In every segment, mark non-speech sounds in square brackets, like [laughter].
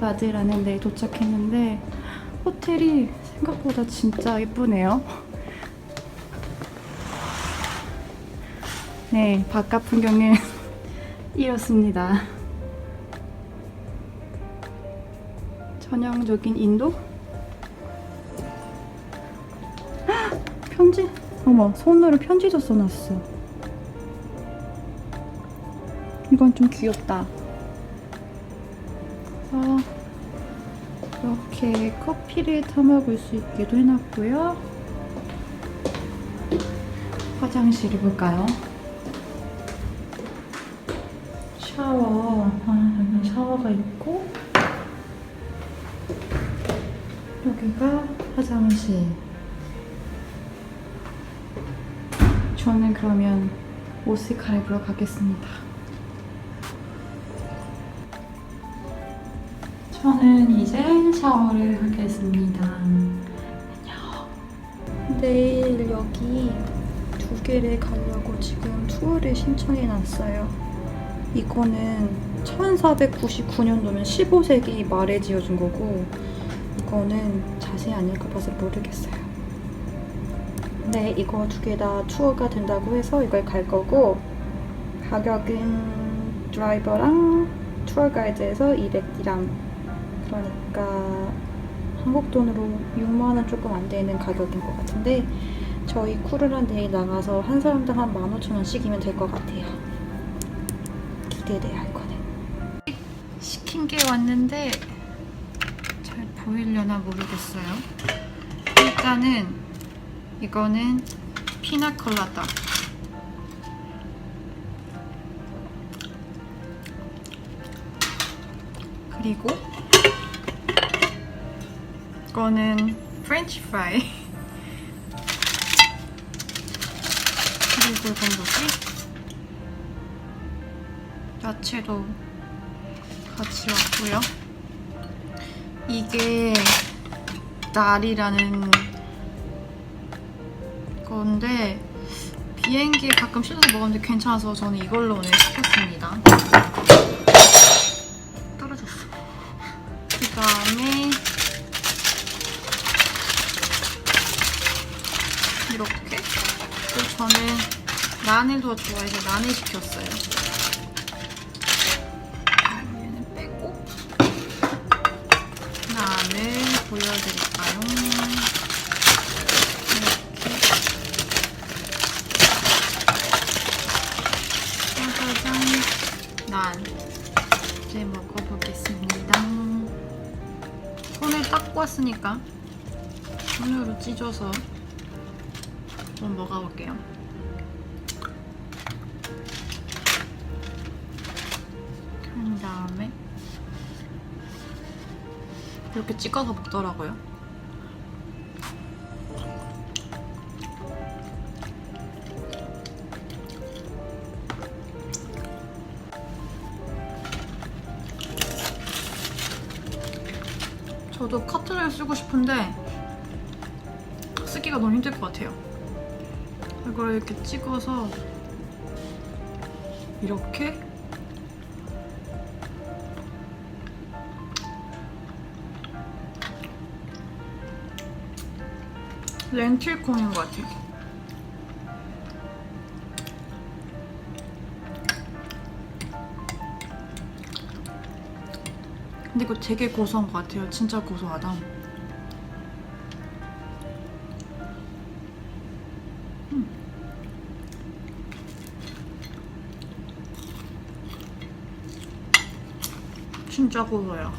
아이드바드라는 데 도착했는데 호텔이 생각보다 진짜 예쁘네요. 네, 바깥 풍경은 [laughs] 이렇습니다. 전형적인 인도? 헉, 편지? 어머, 손으로 편지도 써놨어. 이건 좀 귀엽다. 그래서 이렇게 커피를 타먹을 수 있게도 해놨고요. 화장실을 볼까요? 샤워. 아, 여기 샤워가 있고 여기가 화장실. 저는 그러면 옷을 갈아입으러 가겠습니다. 저는 이제 샤워를 하겠습니다. 안녕. 내일 여기 두 개를 가려고 지금 투어를 신청해 놨어요. 이거는 1499년도면 15세기 말에 지어준 거고 이거는 자세히 안 읽어봐서 모르겠어요. 네, 이거 두 개 다 투어가 된다고 해서 이걸 갈 거고 가격은 드라이버랑 투어 가이드에서 200디람 그러니까 한국 돈으로 6만 원 조금 안 되는 가격인 것 같은데 저희 쿠르란 데에 나가서 한 사람당 한 15,000원씩이면 될 것 같아요. 기대돼요, 이거는. 시킨 게 왔는데 잘 보이려나 모르겠어요. 일단은 이거는 피나콜라다. 그리고 이 거는 프렌치 프라이. 그리고 이건 뭐지? 야채도 같이 왔고요. 이게 날이라는 건데 비행기에 가끔 실어서 먹었는데 괜찮아서 저는 이걸로 오늘 시켰습니다. 떨어졌어. 그 다음에 이렇게 그리고 저는 더 좋아해서 난을 시켰어요. 얘는 빼고 난을 보여드릴까요? 이렇게 짜자잔 난 이제 먹어보겠습니다. 손을 닦고 왔으니까 손으로 찢어서 좀 먹어볼게요. 그 다음에 이렇게 찍어서 먹더라고요. 저도 커트를 쓰고 싶은데 쓰기가 너무 힘들 것 같아요. 이걸 이렇게 찍어서 이렇게 렌틸콩인 것 같아요. 근데 이거 되게 고소한 것 같아요. 진짜 고소하다. 진짜 고소해요.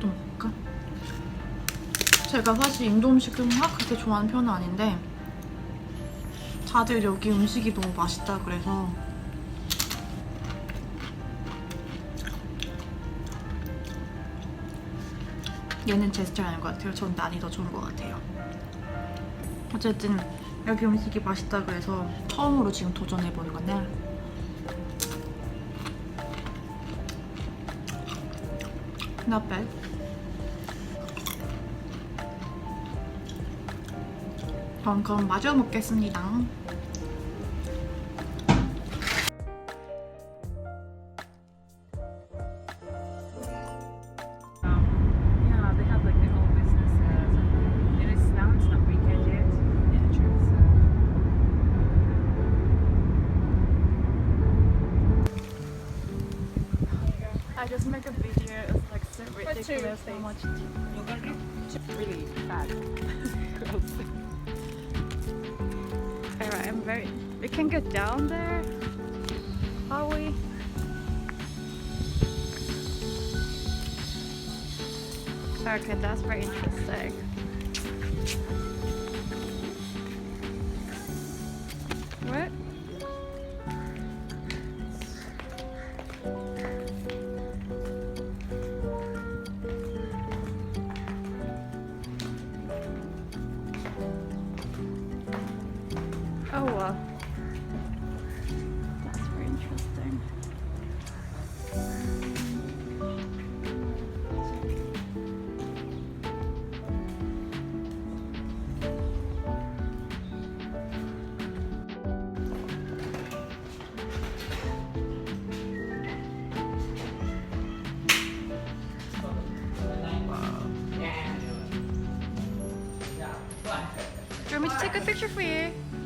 또 먹을까? 제가 사실 인도 음식을 막 그렇게 좋아하는 편은 아닌데 다들 여기 음식이 너무 맛있다 그래서 얘는 제 스타일 아닌 것 같아요. 전 난이 더 좋은 것 같아요. 어쨌든 여기 음식이 맛있다 그래서 처음으로 지금 도전해보는 건데 Not bad. 그럼 그럼 마저 먹겠습니다. I just make a video. It's like so ridiculous how much. really bad. [laughs] Alright, I'm very. We can go down there. Are we? Okay, that's very interesting. Take a picture for you?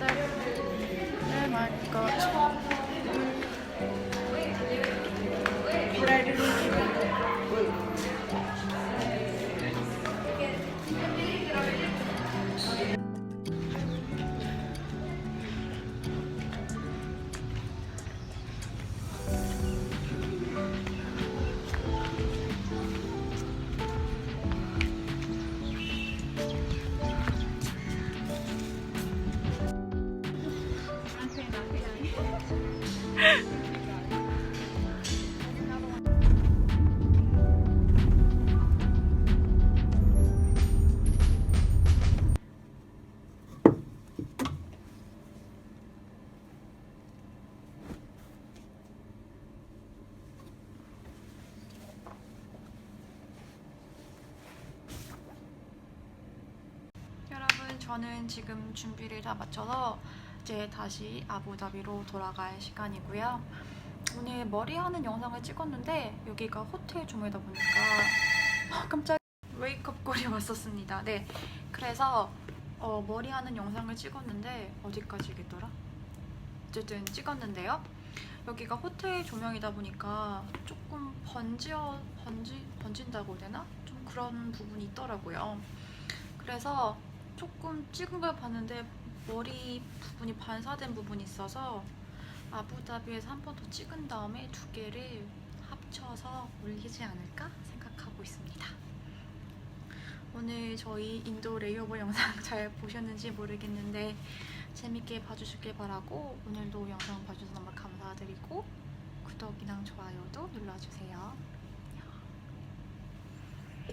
Oh my god. 저는 지금 준비를 다 마쳐서 이제 다시 아부다비로 돌아갈 시간이고요. 오늘 머리 하는 영상을 찍었는데 여기가 호텔 조명이다 보니까 아, 깜짝 웨이크업 콜이 [laughs] 왔었습니다. 네, 그래서 어, 머리 하는 영상을 찍었는데 어디까지겠더라? 어쨌든 찍었는데요. 여기가 호텔 조명이다 보니까 조금 번지어 번지 번진다고 되나? 좀 그런 부분이 있더라고요. 그래서 조금 찍은 걸 봤는데 머리 부분이 반사된 부분이 있어서 아부다비에서 한 번 더 찍은 다음에 두 개를 합쳐서 올리지 않을까 생각하고 있습니다. 오늘 저희 인도 레이오버 영상 [laughs] 잘 보셨는지 모르겠는데 재밌게 봐주시길 바라고 오늘도 영상 봐주셔서 정말 감사드리고 구독이랑 좋아요도 눌러주세요.